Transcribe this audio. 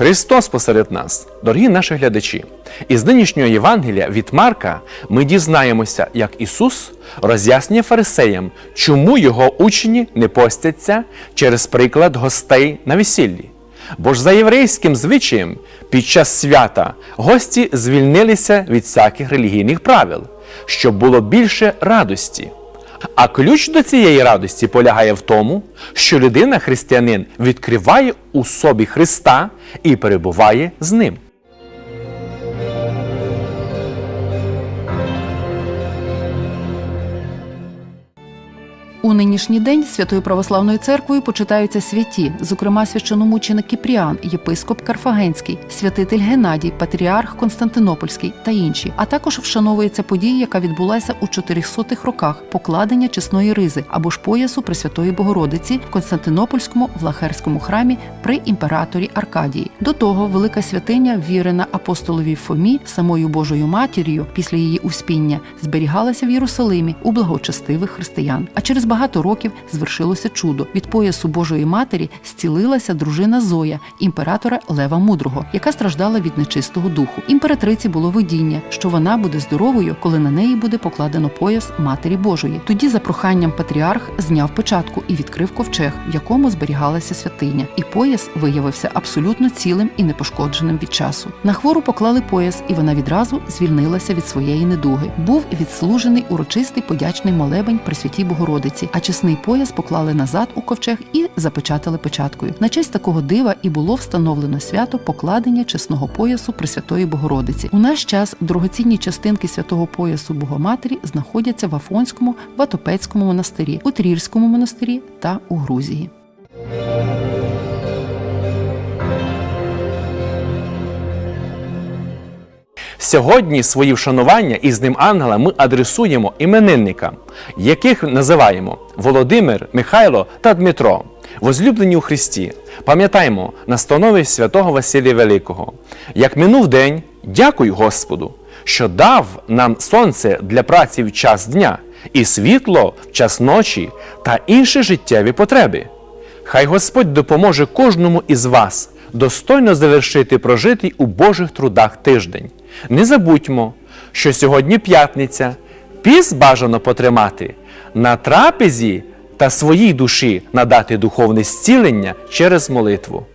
Христос посеред нас, дорогі наші глядачі. Із нинішнього Євангелія від Марка ми дізнаємося, як Ісус роз'яснює фарисеям, чому його учні не постяться через приклад гостей на весіллі. Бо ж за єврейським звичаєм під час свята гості звільнилися від всяких релігійних правил, щоб було більше радості. А ключ до цієї радості полягає в тому, що людина, християнин, відкриває у собі Христа і перебуває з ним. У нинішній день Святою Православною церквою почитаються святі, зокрема священомученик Кіпріан, єпископ Карфагенський, святитель Геннадій, патріарх Константинопольський та інші. А також вшановується подія, яка відбулася у 400-х роках покладення чесної ризи або ж поясу Пресвятої Богородиці в Константинопольському Влахерському храмі при імператорі Аркадії. До того велика святиня, вірена апостолові Фомі, самою Божою матір'ю після її успіння, зберігалася в Єрусалимі у благочестивих християн. А через багато років звершилося чудо. Від поясу Божої матері зцілилася дружина Зоя, імператора Лева Мудрого, яка страждала від нечистого духу. Імператриці було видіння, що вона буде здоровою, коли на неї буде покладено пояс Матері Божої. Тоді, за проханням патріарх зняв печатку і відкрив ковчег, в якому зберігалася святиня. І пояс виявився абсолютно цілим і непошкодженим від часу. На хвору поклали пояс, і вона відразу звільнилася від своєї недуги. Був відслужений урочистий подячний молебень при святій Богородиці, а чесний пояс поклали назад у ковчег і запечатали печаткою. На честь такого дива і було встановлено свято покладення чесного поясу Пресвятої Богородиці. У наш час дорогоцінні частинки святого поясу Богоматері знаходяться в Афонському, Ватопецькому монастирі, у Трірському монастирі та у Грузії. Сьогодні свої вшанування із ним ангела ми адресуємо іменинникам, яких називаємо Володимир, Михайло та Дмитро, возлюблені у Христі. Пам'ятаємо настанови святого Василія Великого. Як минув день, дякуй Господу, що дав нам сонце для праці в час дня, і світло в час ночі та інші життєві потреби. Хай Господь допоможе кожному із вас достойно завершити прожитий у Божих трудах тиждень. Не забудьмо, що сьогодні п'ятниця, піс бажано потримати, на трапезі та своїй душі надати духовне зцілення через молитву.